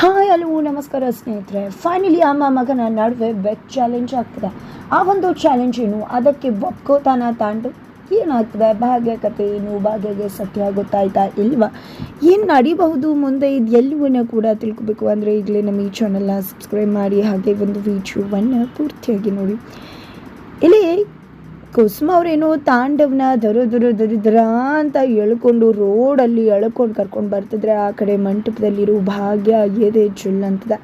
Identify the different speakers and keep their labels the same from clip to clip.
Speaker 1: Hi ಹಲವು ನಮಸ್ಕಾರ ಸ್ನೇಹಿತರೆ. ಫೈನಲಿ ಅಮ್ಮ ಮಗನ ನಡುವೆ ಬೆಟ್ ಚಾಲೆಂಜ್ ಆಗ್ತದೆ. ಆ ಒಂದು ಚಾಲೆಂಜ್ ಏನು? ಅದಕ್ಕೆ ಒಪ್ಕೋತಾನ ತಾಂಡು ಏನಾಗ್ತದೆ? ಭಾಗ್ಯ ಕತೆ ಏನು? ಭಾಗ್ಯಗೆ ಸತ್ಯ ಗೊತ್ತಾಯ್ತಾ ಇಲ್ವಾ? ಏನು ನಡಿಬಹುದು? ಮುಂದೆ ಇದು ಎಲ್ಲವನ್ನ ಕೂಡ ತಿಳ್ಕೊಬೇಕು. ಅಂದರೆ ಈಗಲೇ ನಮ್ಮ ಈ ಚಾನಲ್ನ ಸಬ್ಸ್ಕ್ರೈಬ್ ಮಾಡಿ, ಹಾಗೆ ಒಂದು ವಿಡಿಯೋವನ್ನು ಪೂರ್ತಿಯಾಗಿ ನೋಡಿ. ಇಲ್ಲಿ ಕುಸುಮ ಅವ್ರೇನು ತಾಂಡವನ ದರ ದರ ದರ ಅಂತ ಎಳ್ಕೊಂಡು ರೋಡಲ್ಲಿ ಎಳ್ಕೊಂಡು ಕರ್ಕೊಂಡು ಬರ್ತಿದ್ರೆ ಆ ಕಡೆ ಮಂಟಪದಲ್ಲಿರೋ ಭಾಗ್ಯ ಎದೆ ಜುಲ್ ಅಂತದ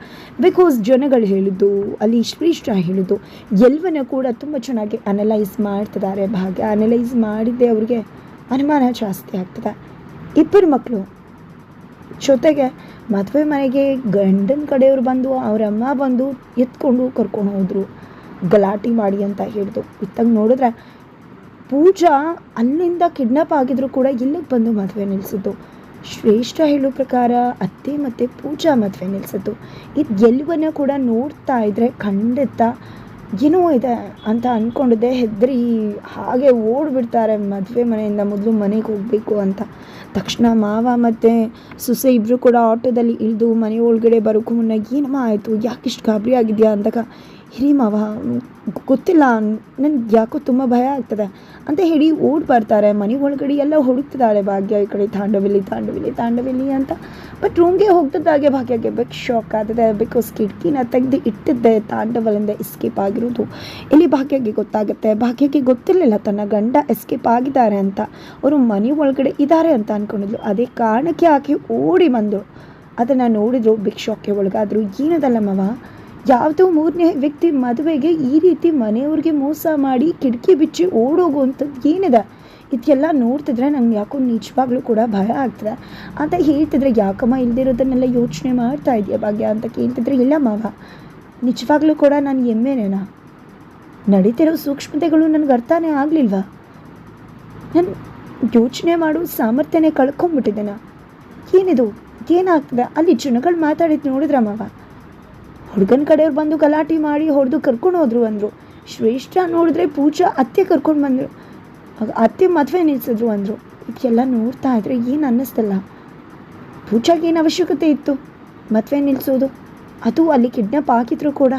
Speaker 1: ಬಿಕಾಸ್ ಜನಗಳು ಹೇಳಿದ್ದು, ಅಲ್ಲಿ ಶ್ರೀಷ್ಠ ಹೇಳಿದ್ದು ಎಲ್ವನ ಕೂಡ ತುಂಬ ಚೆನ್ನಾಗಿ ಅನಲೈಸ್ ಮಾಡ್ತಿದ್ದಾರೆ ಭಾಗ್ಯ. ಅನಲೈಸ್ ಮಾಡಿದ್ದೆ ಅವ್ರಿಗೆ ಅನುಮಾನ ಜಾಸ್ತಿ ಆಗ್ತದೆ. ಇಬ್ಬರು ಮಕ್ಕಳು. ಜೊತೆಗೆ ಮದುವೆ ಮನೆಗೆ ಗಂಡನ ಕಡೆಯವ್ರು ಬಂದು, ಅವ್ರ ಅಮ್ಮ ಬಂದು ಎತ್ಕೊಂಡು ಕರ್ಕೊಂಡು ಹೋದರು. ಗಲಾಟೆ ಮಾಡಿ ಅಂತ ಹೇಳಿದ್ರು ಇತ್ತಾಗ ನೋಡಿದ್ರೆ ಪೂಜಾ ಅಲ್ಲಿಂದ ಕಿಡ್ನಾಪ್ ಆಗಿದ್ರು ಕೂಡ ಇಲ್ಲಿಗೆ ಬಂದು ಮದುವೆ ನಿಲ್ಲಿಸಿದ್ದು ಶ್ರೇಷ್ಠ ಹೇಳೋ ಪ್ರಕಾರ ಅತ್ತೆ ಮತ್ತು ಪೂಜಾ ಮದುವೆ ನಿಲ್ಲಿಸಿದ್ದು ಇದು ಎಲ್ಲವನ್ನ ಕೂಡ ನೋಡ್ತಾ ಇದ್ರೆ ಖಂಡಿತ ಏನೋ ಇದೆ ಅಂತ ಅಂದ್ಕೊಂಡಿದ್ದೆ ಹೆದ್ರಿ ಹಾಗೆ ಓಡ್ಬಿಡ್ತಾರೆ ಮದುವೆ ಮನೆಯಿಂದ ಮೊದಲು ಮನೆಗೆ ಹೋಗಬೇಕು ಅಂತ. ತಕ್ಷಣ ಮಾವ ಮತ್ತು ಸೊಸೆ ಇಬ್ಬರು ಕೂಡ ಆಟೋದಲ್ಲಿ ಇಳಿದು ಮನೆ ಒಳಗಡೆ ಬರೋಕ್ಕೂ ಮುನ್ನ ಏನಮ್ಮ ಆಯಿತು? ಯಾಕೆ ಇಷ್ಟು ಗಾಬರಿ ಆಗಿದೆಯಾ ಅಂದಾಗ ಹಿರಿ ಮಾವ ಗೊತ್ತಿಲ್ಲ ನನ್ಗೆ ಯಾಕೋ ತುಂಬ ಭಯ ಆಗ್ತದೆ ಅಂತ ಹೇಳಿ ಓಡ್ ಬರ್ತಾರೆ. ಮನೆ ಒಳಗಡೆ ಎಲ್ಲ ಹುಡುಕ್ತಿದ್ದಾಳೆ ಭಾಗ್ಯ ಈ ಕಡೆ ತಾಂಡವಿಲಿ ತಾಂಡವಿಲಿ ತಾಂಡವಿಲಿ ಅಂತ. ಬಟ್ ರೂಮ್ಗೆ ಹೋಗ್ತಿದ್ದಾಗೆ ಭಾಗ್ಯಗೆ ಬಿಗ್ ಶಾಕ್ ಆಗ್ತದೆ ಬಿಕಾಸ್ ಕಿಟಕಿನ ತೆಗೆದು ಇಟ್ಟಿದ್ದೆ, ತಾಂಡವಲಿಂದ ಎಸ್ಕೇಪ್ ಆಗಿರೋದು. ಇಲ್ಲಿ ಭಾಗ್ಯಗೆ ಗೊತ್ತಾಗುತ್ತೆ. ಭಾಗ್ಯಕ್ಕೆ ಗೊತ್ತಿರಲಿಲ್ಲ, ತನ್ನ ಗಂಡ ಎಸ್ಕೇಪ್ ಆಗಿದ್ದಾರೆ ಅಂತ. ಅವರು ಮನೆ ಒಳಗಡೆ ಇದ್ದಾರೆ ಅಂತ ಅಂದ್ಕೊಂಡಿದ್ಲು ಅದೇ ಕಾರಣಕ್ಕೆ ಆಕೆ ಓಡಿ ಬಂದು ಅದನ್ನು ನೋಡಿದ್ರು ಬಿಗ್ ಶಾಕ್ಗೆ ಒಳಗಾದ್ರು. ಏನದಲ್ಲ ಮವ ಯಾವುದೋ ಮೂರನೇ ವ್ಯಕ್ತಿ ಮದುವೆಗೆ ಈ ರೀತಿ ಮನೆಯವ್ರಿಗೆ ಮೋಸ ಮಾಡಿ ಕಿಟಕಿ ಬಿಚ್ಚಿ ಓಡೋಗುವಂಥದ್ದು ಏನಿದೆ? ಇದೆಲ್ಲ ನೋಡ್ತಿದ್ರೆ ನಂಗೆ ಯಾಕೋ ನಿಜವಾಗ್ಲೂ ಕೂಡ ಭಯ ಆಗ್ತದೆ. ಅಂತ ಹೇಳ್ತಿದ್ರೆ, ಯಾಕಮ್ಮ ಇಲ್ದಿರೋದನ್ನೆಲ್ಲ ಯೋಚನೆ ಮಾಡ್ತಾ ಇದೆಯಾ ಭಾಗ್ಯ? ಅಂತ ಕೇಳ್ತಿದ್ರೆ, ಇಲ್ಲ ಮಾವ, ನಿಜವಾಗ್ಲೂ ಕೂಡ ನಾನು ಎಮ್ಮೆನೇನಾ ನಡೀತಿರೋ ಸೂಕ್ಷ್ಮತೆಗಳು ನನಗೆ ಅರ್ಥನೇ ಆಗಲಿಲ್ವಾ? ನಾನು ಯೋಚನೆ ಮಾಡೋ ಸಾಮರ್ಥ್ಯನೇ ಕಳ್ಕೊಂಬಿಟ್ಟಿದ್ದೇನಾ? ಏನಿದು? ಏನಾಗ್ತದೆ? ಅಲ್ಲಿ ಜನಗಳು ಮಾತಾಡಿದ್ದು ನೋಡಿದ್ರ ಮಾವ? ಹುಡುಗನ ಕಡೆಯವ್ರು ಬಂದು ಗಲಾಟೆ ಮಾಡಿ ಹೊಡೆದು ಕರ್ಕೊಂಡು ಹೋದ್ರು ಅಂದರು. ಶ್ರೇಷ್ಠ ನೋಡಿದ್ರೆ ಪೂಜಾ ಅತ್ತೆ ಕರ್ಕೊಂಡು ಬಂದರು. ಅತ್ತೆ ಮದುವೆ ನಿಲ್ಸಿದ್ರು ಅಂದರು. ಇದೆಲ್ಲ ನೋಡ್ತಾ ಇದ್ರೆ ಏನು ಅನ್ನಿಸ್ತಲ್ಲ. ಪೂಜಾಗೆ ಏನು ಅವಶ್ಯಕತೆ ಇತ್ತು? ಮದುವೆ ನಿಲ್ಲಿಸೋದು ಅದು ಅಲ್ಲಿ ಕಿಡ್ನಾಪ್ ಹಾಕಿದ್ರು ಕೂಡ.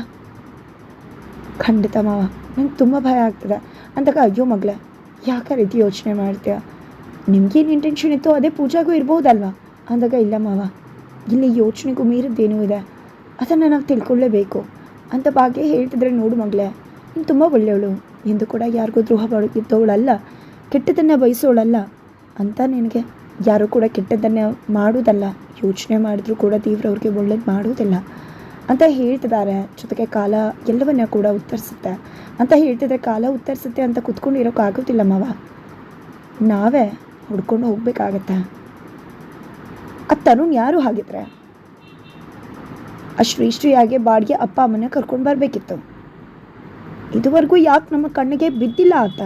Speaker 1: ಖಂಡಿತ ಮಾವ, ನಂಗೆ ತುಂಬ ಭಯ ಆಗ್ತದೆ. ಅಂದಾಗ ಅಯ್ಯೋ ಮಗಳ, ಯಾಕೆ ರೀತಿ ಯೋಚನೆ ಮಾಡ್ತೀಯ? ನಿಮ್ಗೇನು ಇಂಟೆನ್ಷನ್ ಇತ್ತು ಅದೇ ಪೂಜಾಗೂ ಇರ್ಬೋದಲ್ವಾ? ಅಂದಾಗ ಇಲ್ಲ ಮಾವ, ಇಲ್ಲಿ ಯೋಚನೆಗೂ ಮೀರಿದ್ದೇನೂ ಇದೆ. ಅದನ್ನು ನಾವು ತಿಳ್ಕೊಳ್ಳೇಬೇಕು. ಅಂತ ಭಾಗ್ಯ ಹೇಳ್ತಿದ್ರೆ ನೋಡು ಮಗಳೇ, ನೀನು ತುಂಬ ಒಳ್ಳೆಯವಳು. ಎಂದು ಕೂಡ ಯಾರಿಗೂ ದ್ರೋಹ ಮಾಡುತ್ತಿದ್ದವಳಲ್ಲ ಕೆಟ್ಟದನ್ನು ಬಯಸೋಳಲ್ಲ ಅಂತ ನಿನಗೆ. ಯಾರು ಕೂಡ ಕೆಟ್ಟದ್ದನ್ನು ಮಾಡೋದಲ್ಲ ಯೋಚನೆ ಮಾಡಿದ್ರು ಕೂಡ ದೇವ್ರವ್ರಿಗೆ ಒಳ್ಳೇದು ಮಾಡುವುದಿಲ್ಲ ಅಂತ ಹೇಳ್ತಿದ್ದಾರೆ. ಜೊತೆಗೆ ಕಾಲ ಎಲ್ಲವನ್ನ ಕೂಡ ಉತ್ತರಿಸುತ್ತೆ ಅಂತ ಹೇಳ್ತಿದ್ರೆ ಕಾಲ ಉತ್ತರಿಸುತ್ತೆ ಅಂತ ಕುತ್ಕೊಂಡಿರೋಕ್ಕಾಗೋದಿಲ್ಲ ಮಾವ. ನಾವೇ ಹುಡ್ಕೊಂಡು ಹೋಗ್ಬೇಕಾಗತ್ತೆ. ಆ ತರುಣ್ ಯಾರು ಹಾಗಿದ್ರೆ ಆ ಶ್ರೀಶ್ರೀಯಾಗೆ ಬಾಡಿಗೆ ಅಪ್ಪ ಅಮ್ಮನ ಕರ್ಕೊಂಡು ಬರಬೇಕಿತ್ತು. ಇದುವರೆಗೂ ಯಾಕೆ ನಮ್ಮ ಕಣ್ಣಿಗೆ ಬಿದ್ದಿಲ್ಲ ಆತ?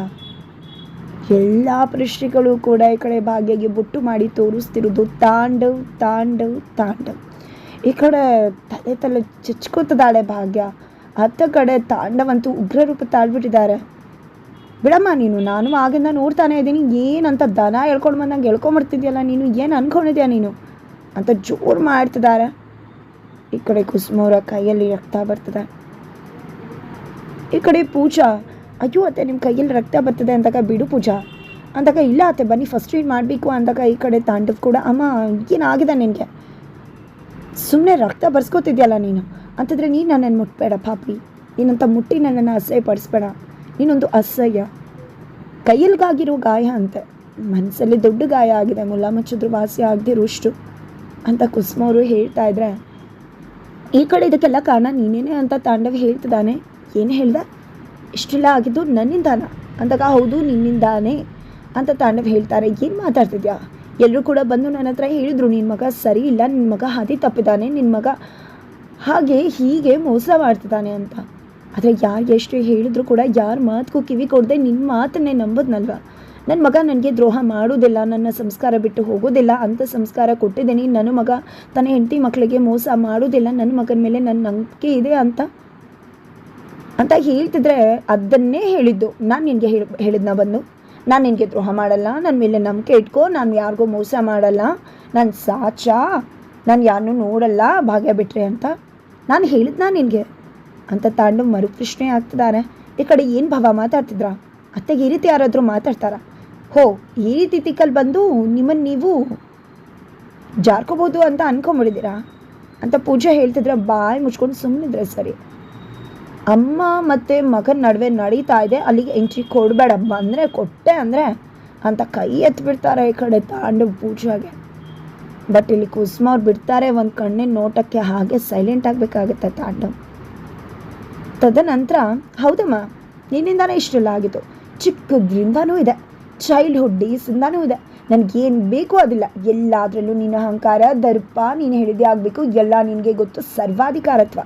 Speaker 1: ಎಲ್ಲ ಪ್ರಶ್ನೆಗಳು ಕೂಡ ಈ ಕಡೆ ಭಾಗ್ಯಗೆ ಬುಟ್ಟು ಮಾಡಿ ತೋರಿಸ್ತಿರೋದು ತಾಂಡವ್ ತಾಂಡವ್ ತಾಂಡವ್ ಈ ಕಡೆ ತಲೆ ತಲೆ ಚಚ್ಕೋತದಾಳೆ ಭಾಗ್ಯ. ಅತ್ತ ಕಡೆ ತಾಂಡವಂತೂ ಉಗ್ರ ರೂಪ ತಾಳ್ಬಿಟ್ಟಿದ್ದಾರೆ. ಬಿಡಮ್ಮ ನೀನು, ನಾನು ಆಗಿಂದ ನೋಡ್ತಾನೆ ಇದ್ದೀನಿ. ಏನಂತ ದನ ಹೇಳ್ಕೊಂಡು ಬಂದಂಗೆ ಹೇಳ್ಕೊಂಬರ್ತಿದ್ಯಲ್ಲ ನೀನು? ಏನು ಅನ್ಕೊಂಡಿದ್ಯಾ ನೀನು? ಅಂತ ಜೋರು ಮಾಡ್ತಿದ್ದಾರೆ. ಈ ಕಡೆ ಕುಸುಮವ್ರ ಕೈಯಲ್ಲಿ ರಕ್ತ ಬರ್ತದೆ. ಈ ಕಡೆ ಪೂಜಾ, ಅಯ್ಯೋ ಅತ್ತೆ ನಿಮ್ಮ ಕೈಯಲ್ಲಿ ರಕ್ತ ಬರ್ತದೆ ಅಂದಾಗ ಬಿಡು ಪೂಜಾ. ಅಂದಾಗ ಇಲ್ಲ ಅತ್ತೆ, ಬನ್ನಿ ಫಸ್ಟ್ ಏಡ್ ಮಾಡಬೇಕು ಅಂದಾಗ ಈ ಕಡೆ ತಾಂಡವ್ ಕೂಡ. ಅಮ್ಮ, ಏನಾಗಿದೆ ನಿನಗೆ? ಸುಮ್ಮನೆ ರಕ್ತ ಬರ್ಸ್ಕೊತಿದ್ಯಲ್ಲ ನೀನು? ಅಂತಂದರೆ ನೀನು ನನ್ನನ್ನು ಮುಟ್ಬೇಡ ಪಾಪಿ. ನೀನಂತ ಮುಟ್ಟಿ ನನ್ನನ್ನು ಅಸಹ್ಯ ಪಡಿಸ್ಬೇಡ ನೀನೊಂದು ಅಸಹ್ಯ. ಕೈಯಲ್ಗಾಗಿರೋ ಗಾಯ ಅಂತೆ. ಮನಸ್ಸಲ್ಲಿ ದೊಡ್ಡ ಗಾಯ ಆಗಿದೆ ಮುಲಾಮ ಮಚ್ಚಿದ್ರು ವಾಸಿ ಆಗದಿರೋಷ್ಟು. ಅಂತ ಕುಸುಮವರು ಹೇಳ್ತಾ ಇದ್ರೆ ಈ ಕಡೆ ಇದಕ್ಕೆಲ್ಲ ಕಾರಣ ನೀನೇನೆ ಅಂತ ತಾಂಡವ್ ಹೇಳ್ತಿದ್ದಾನೆ. ಏನು ಹೇಳ್ದ? ಇಷ್ಟೆಲ್ಲ ಆಗಿದ್ದು ನನ್ನಿಂದಾನ? ಅಂದಾಗ ಹೌದು, ನಿನ್ನಿಂದಾನೆ ಅಂತ ತಾಂಡವ್ ಹೇಳ್ತಾರೆ. ಏನು ಮಾತಾಡ್ತಿದ್ಯಾ? ಎಲ್ಲರೂ ಕೂಡ ಬಂದು ನನ್ನ ಹತ್ರ ಹೇಳಿದ್ರು ನಿನ್ನ ಮಗ ಸರಿ ಇಲ್ಲ ನಿನ್ನ ಮಗ ಹಾದಿ ತಪ್ಪಿದ್ದಾನೆ ನಿನ್ನ ಮಗ ಹಾಗೆ ಹೀಗೆ ಮೋಸ ಮಾಡ್ತಿದ್ದಾನೆ ಅಂತ. ಆದರೆ ಯಾರು ಎಷ್ಟು ಹೇಳಿದ್ರು ಕೂಡ ಯಾರ ಮಾತಿಗೂ ಕಿವಿ ಕೊಡದೆ ನಿನ್ನ ಮಾತನ್ನೇ ನಂಬೋದ್ನಲ್ವ? ನನ್ನ ಮಗ ನನಗೆ ದ್ರೋಹ ಮಾಡೋದಿಲ್ಲ ನನ್ನ ಸಂಸ್ಕಾರ ಬಿಟ್ಟು ಹೋಗೋದಿಲ್ಲ ಅಂತ ಸಂಸ್ಕಾರ ಕೊಟ್ಟಿದ್ದೀನಿ. ನನ್ನ ಮಗ ತನ್ನ ಹೆಂಡತಿ ಮಕ್ಕಳಿಗೆ ಮೋಸ ಮಾಡೋದಿಲ್ಲ ನನ್ನ ಮಗನ ಮೇಲೆ ನನ್ನ ನಂಬಿಕೆ ಇದೆ ಅಂತ ಅಂತ ಹೇಳ್ತಿದ್ರೆ ಅದನ್ನೇ ಹೇಳಿದ್ದು. ನಾನು ನಿನಗೆ ಹೇಳಿ, ಹೇಳಿದ್ನ ಬಂದು. ನಾನು ನಿನಗೆ ದ್ರೋಹ ಮಾಡಲ್ಲ ನನ್ನ ಮೇಲೆ ನಂಬಿಕೆ ಇಟ್ಕೋ, ನಾನು ಯಾರಿಗೂ ಮೋಸ ಮಾಡಲ್ಲ, ನಾನು ಸಾಚಾ, ನಾನು ಯಾರನ್ನೂ ನೋಡಲ್ಲ, ಭಾಗ್ಯ ಬಿಟ್ರೆ ಅಂತ. ನಾನು ಹೇಳಿದ್ನಾ ನಿನಗೆ? ಅಂತ ತಾಂಡು ಮರುಪ್ರಶ್ನೆ ಆಗ್ತಿದ್ದಾರೆ ಈ ಕಡೆ ಏನು ಭಾವ ಮಾತಾಡ್ತಿದ್ರಾ? ಅತ್ತೆಗೆ ಈ ರೀತಿ ಯಾರಾದರೂ ಮಾತಾಡ್ತಾರಾ? ಹೋ, ಈ ರೀತಿ ತಿಕ್ಕಲ್ಲಿ ಬಂದು ನಿಮ್ಮನ್ನು ನೀವು ಜಾರ್ಕೋಬೋದು ಅಂತ ಅನ್ಕೊಂಬಿಡಿದ್ದೀರಾ? ಅಂತ ಪೂಜೆ ಹೇಳ್ತಿದ್ರೆ ಬಾಯಿ ಮುಚ್ಕೊಂಡು ಸುಮ್ಮನಿದ್ರೆ ಸರಿ. ಅಮ್ಮ ಮತ್ತು ಮಗನ ನಡುವೆ ನಡೀತಾ ಇದೆ, ಅಲ್ಲಿಗೆ ಎಂಟ್ರಿ ಕೊಡಬೇಡ, ಬಂದರೆ ಕೊಟ್ಟೆ ಅಂದರೆ ಅಂತ ಕೈ ಎತ್ತಿಬಿಡ್ತಾರೆ ಈ ಕಡೆ ತಾಂಡು ಪೂಜೆಗೆ. ಬಟ್ ಇಲ್ಲಿ ಕುಸುಮ ಅವ್ರು ಬಿಡ್ತಾರೆ, ಒಂದು ಕಣ್ಣಿನ ನೋಟಕ್ಕೆ ಹಾಗೆ ಸೈಲೆಂಟ್ ಆಗಬೇಕಾಗುತ್ತೆ ತಾಂಡವ್ ತದನಂತರ, ಹೌದಮ್ಮ, ನಿನ್ನಿಂದಾನೇ ಇಷ್ಟೆಲ್ಲ ಆಗಿತ್ತು ಚಿಕ್ಕದ್ರಿಂದನೂ ಇದೆ. ಚೈಲ್ಡ್ಹುಡ್ ಡೇಸಿಂದನೂ ಇದೆ. ನನಗೇನು ಬೇಕು ಅದಿಲ್ಲ. ಎಲ್ಲದರಲ್ಲೂ ನಿನ್ನ ಅಹಂಕಾರ, ದರ್ಪ ನೀನು ಹೇಳಿದೆ ಆಗಬೇಕು. ಎಲ್ಲ ನಿನಗೆ ಗೊತ್ತು. ಸರ್ವಾಧಿಕಾರತ್ವ.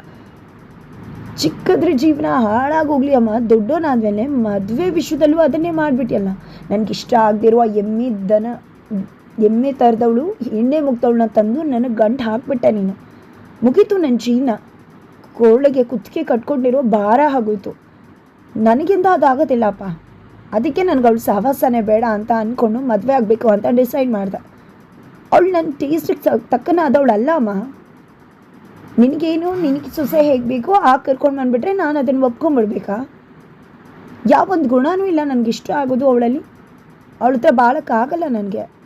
Speaker 1: ಚಿಕ್ಕದ್ರ ಜೀವನ ಹಾಳಾಗೋಗ್ಲಿ ಅಮ್ಮ. ದೊಡ್ಡೋನಾದ್ಮೇಲೆ ಮದುವೆ ವಿಷಯದಲ್ಲೂ ಅದನ್ನೇ ಮಾಡಿಬಿಟ್ಟಿಯಲ್ಲ ಇಷ್ಟ ಆಗದಿರುವ ಎಮ್ಮೆ ದನ, ಎಮ್ಮೆ ತರದವಳು, ಎಣ್ಣೆ ಮುಗ್ದವಳನ್ನ ತಂದು ನನಗೆ ಗಂಟು ಹಾಕ್ಬಿಟ್ಟೆ ನೀನು. ಮುಗೀತು ನನ್ನ ಜೀವನ. ಕೋಳಿಗೆ ಕುತ್ತಿಗೆ ಕಟ್ಕೊಂಡಿರೋ ಭಾರ ಆಗೋಯ್ತು. ನನಗಿಂದ ಅದಾಗೋದಿಲ್ಲಪ್ಪ. ಅದಕ್ಕೆ ನನಗೆ ಅವಳು ಸಹವಾಸನೇ ಬೇಡ ಅಂತ ಅಂದ್ಕೊಂಡು ಮದುವೆ ಆಗಬೇಕು ಅಂತ ಡಿಸೈಡ್ ಮಾಡ್ದೆ. ಅವಳು ನನ್ನ ಟೇಸ್ಟಿಗೆ ತಕ್ಕನಾದವಳಲ್ಲ ಅಮ್ಮ. ನಿನಗೇನು, ನಿನಗೆ ಸೊಸೆ ಹೇಗೆ ಬೇಕೋ ಆ ಕರ್ಕೊಂಡು ಬಂದುಬಿಟ್ರೆ ನಾನು ಅದನ್ನು ಒಪ್ಕೊಂಡ್ಬಿಡ್ಬೇಕಾ ಯಾವೊಂದು ಗುಣನೂ ಇಲ್ಲ ನನಗೆ ಇಷ್ಟ ಆಗೋದು ಅವಳಲ್ಲಿ. ಅವಳ ಹತ್ರ ಬಾಳಕ್ಕಾಗಲ್ಲ ನನಗೆ.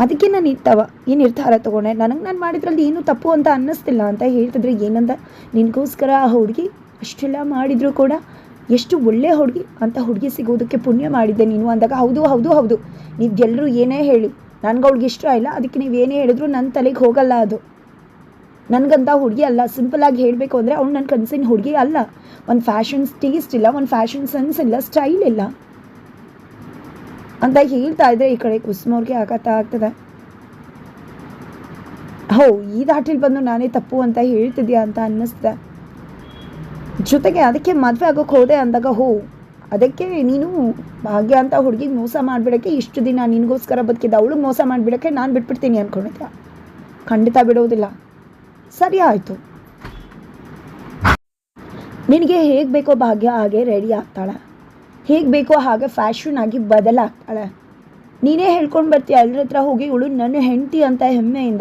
Speaker 1: ಅದಕ್ಕೆ ನಾನು ಇತ್ತವ ಈ ನಿರ್ಧಾರ ತೊಗೊಂಡೆ. ನನಗೆ ನಾನು ಮಾಡಿದ್ರಲ್ಲಿ ಏನೂ ತಪ್ಪು ಅಂತ ಅನ್ನಿಸ್ತಿಲ್ಲ ಅಂತ ಹೇಳ್ತಿದ್ರೆ. ಏನಂದ? ನಿನಗೋಸ್ಕರ ಆ ಹುಡುಗಿ ಅಷ್ಟೆಲ್ಲ ಮಾಡಿದರೂ ಕೂಡ ಎಷ್ಟು ಒಳ್ಳೆ ಹುಡುಗಿ ಅಂತ ಹುಡುಗಿ ಸಿಗೋದಕ್ಕೆ ಪುಣ್ಯ ಮಾಡಿದ್ದೆ ನೀನು ಅಂದಾಗ, ಹೌದು ಹೌದು ಹೌದು. ನೀವೆಲ್ಲರೂ ಏನೇ ಹೇಳಿ, ನನಗೆ ಅವ್ಳಿಗೆ ಇಷ್ಟ ಇಲ್ಲ, ಅದಕ್ಕೆ ನೀವು ಏನೇ ಹೇಳಿದ್ರು ನನ್ನ ತಲೆಗೆ ಹೋಗಲ್ಲ ಅದು. ನನಗಂತ ಹುಡುಗಿ ಅಲ್ಲ ಸಿಂಪಲಾಗಿ ಹೇಳಬೇಕು ಅಂದರೆ ಅವ್ಳು ನನ್ನ ಕನಸಿನ ಹುಡುಗಿ ಅಲ್ಲ. ಒಂದು ಫ್ಯಾಷನ್ಸ್ ಟೇಸ್ಟ್ ಇಲ್ಲ, ಒಂದು ಫ್ಯಾಷನ್ ಸೆನ್ಸ್ ಇಲ್ಲ ಸ್ಟೈಲ್ ಇಲ್ಲ. ಅಂತ ಹೇಳ್ತಾ ಇದ್ರೆ ಈ ಕಡೆ ಕುಸುಮವ್ರಿಗೆ ಆಘಾತ ಆಗ್ತದೆ. ಹೋ, ಈ ದಾಟಿಲ್ ಬಂದು ನಾನೇ ತಪ್ಪು ಅಂತ ಹೇಳ್ತಿದ್ಯಾ ಅಂತ ಅನ್ನಿಸ್ತಿದೆ. ಜೊತೆಗೆ ಅದಕ್ಕೆ ಮದುವೆ ಆಗೋಕೆ ಹೋದೆ ಅಂದಾಗ, ಹೋ, ಅದಕ್ಕೆ ನೀನು ಭಾಗ್ಯ ಅಂತ ಹುಡುಗಿಗೆ ಮೋಸ ಮಾಡಿಬಿಡೋಕ್ಕೆ ಇಷ್ಟು ದಿನ ನಿನಗೋಸ್ಕರ ಬದುಕಿದ್ದ, ಅವಳು ಮೋಸ ಮಾಡಿಬಿಡೋಕ್ಕೆ ನಾನು ಬಿಟ್ಬಿಡ್ತೀನಿ ಅಂದ್ಕೊಂಡಿದ್ದೆ ಖಂಡಿತ ಬಿಡೋದಿಲ್ಲ. ಸರಿ ಆಯಿತು. ನಿನಗೆ ಹೇಗೆ ಬೇಕೋ ಭಾಗ್ಯ ಹಾಗೆ ರೆಡಿ ಆಗ್ತಾಳೆ. ಹೇಗೆ ಬೇಕೋ ಹಾಗೆ ಫ್ಯಾಷನ್ ಆಗಿ ಬದಲಾಗ್ತಾಳೆ. ನೀನೇ ಹೇಳ್ಕೊಂಡು ಬರ್ತೀಯ ಎಲ್ಲರ ಹತ್ರ ಹೋಗಿ ಇವಳು ನನ್ನ ಹೆಂಡತಿ ಅಂತ ಹೆಮ್ಮೆಯಿಂದ.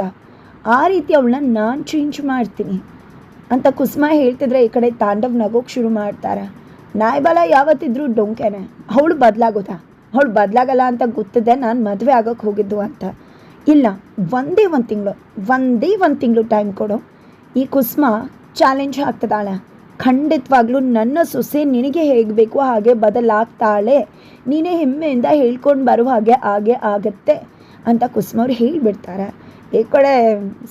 Speaker 1: ಆ ರೀತಿ ಅವಳನ್ನ ನಾನು ಚೇಂಜ್ ಮಾಡ್ತೀನಿ. ಅಂತ ಕುಸುಮ ಹೇಳ್ತಿದ್ರೆ ಈ ಕಡೆ ತಾಂಡವ್ ನಗೋಕ್ ಶುರು ಮಾಡ್ತಾರೆ. ನಾಯ್ಬಲ ಯಾವತ್ತಿದ್ರೂ ಡೊಂಕೆನೆ. ಅವಳು ಬದಲಾಗೋದಾ? ಅವಳು ಬದಲಾಗಲ್ಲ ಅಂತ ಗೊತ್ತಿದೆ ನಾನು ಮದುವೆ ಆಗೋಕೆ ಹೋಗಿದ್ದು ಅಂತ. ಇಲ್ಲ, ಒಂದೇ ಒಂದು ತಿಂಗಳು, ಒಂದೇ ಒಂದು ತಿಂಗಳು ಟೈಮ್ ಕೊಡು. ಈ ಕುಸುಮ ಚಾಲೆಂಜ್ ಆಗ್ತದಾಳೆ ಖಂಡಿತವಾಗ್ಲೂ ನನ್ನ ಸೊಸೆ ನಿನಗೆ ಹೇಗೆ ಬೇಕೋ ಹಾಗೆ ಬದಲಾಗ್ತಾಳೆ. ನೀನೇ ಹೆಮ್ಮೆಯಿಂದ ಹೇಳ್ಕೊಂಡು ಬರೋ ಹಾಗೆ ಹಾಗೆ ಆಗತ್ತೆ ಅಂತ ಕುಸುಮವ್ರು ಹೇಳಿಬಿಡ್ತಾರೆ. ಈ ಕಡೆ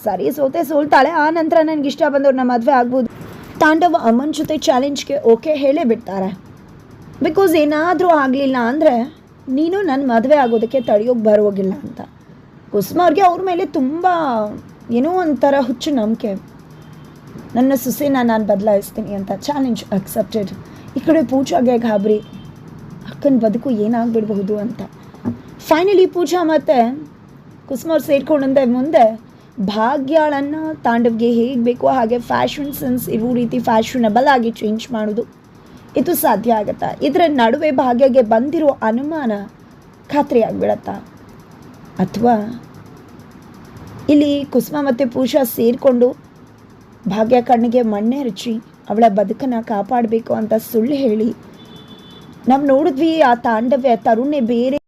Speaker 1: ಸರಿ ಸೋತೆ ಸೋಲ್ತಾಳೆ. ಆ ನಂತರ ನನಗೆ ಇಷ್ಟ ನಮ್ಮ ಮದುವೆ ಆಗ್ಬೋದು. ತಾಂಡವ ಅಮ್ಮನ ಜೊತೆ ಚಾಲೆಂಜ್ಗೆ ಓಕೆ ಹೇಳೇ ಬಿಡ್ತಾರೆ. ಬಿಕಾಸ್ ಏನಾದರೂ ಆಗಲಿಲ್ಲ ಅಂದರೆ ನೀನು ನನ್ನ ಮದುವೆ ಆಗೋದಕ್ಕೆ ತಡೆಯೋಕೆ ಬರೋಗಿಲ್ಲ ಅಂತ. ಕುಸುಮ ಅವ್ರಿಗೆ ಅವ್ರ ಮೇಲೆ ತುಂಬ ಏನೋ ಒಂಥರ ಹುಚ್ಚು ನಂಬಿಕೆ. ನನ್ನ ಸುಸೇನ ನಾನು ಬದಲಾಯಿಸ್ತೀನಿ ಅಂತ ಚಾಲೆಂಜ್ ಅಕ್ಸೆಪ್ಟೆಡ್ ಈ ಕಡೆ ಪೂಜಾಗೆ ಗಾಬರಿ. ಅಕ್ಕನ ಬದುಕು ಏನಾಗ್ಬಿಡ್ಬಹುದು ಅಂತ. ಫೈನಲಿ ಪೂಜಾ ಮತ್ತು ಕುಸುಮ ಅವ್ರು ಸೇರ್ಕೊಂಡಂತೆ ಮುಂದೆ ಭಾಗ್ಯಾಳನ್ನು ತಾಂಡವ್ಗೆ ಹೇಗೆ ಬೇಕೋ ಹಾಗೆ ಫ್ಯಾಷನ್ ಸೆನ್ಸ್ ಇವು ರೀತಿ ಫ್ಯಾಷನಬಲ್ ಆಗಿ ಚೇಂಜ್ ಮಾಡೋದು. ಇದು ಸಾಧ್ಯ ಆಗುತ್ತಾ? ಇದರ ನಡುವೆ ಭಾಗ್ಯಗೆ ಬಂದಿರೋ ಅನುಮಾನ ಖಾತ್ರಿ ಆಗಿಬಿಡತ್ತಾ ಅಥವಾ ಇಲ್ಲಿ ಕುಸುಮ ಮತ್ತು ಪೂಷಾ ಸೇರಿಕೊಂಡು ಭಾಗ್ಯ ಕಣ್ಣಿಗೆ ಮಣ್ಣೆ ಅವಳ ಬದುಕನ್ನು ಕಾಪಾಡಬೇಕು ಅಂತ ಸುಳ್ಳು ಹೇಳಿ, ನಾವು ನೋಡಿದ್ವಿ ಆ ತಾಂಡವ್ಯ ತರುಣೆ ಬೇರೆ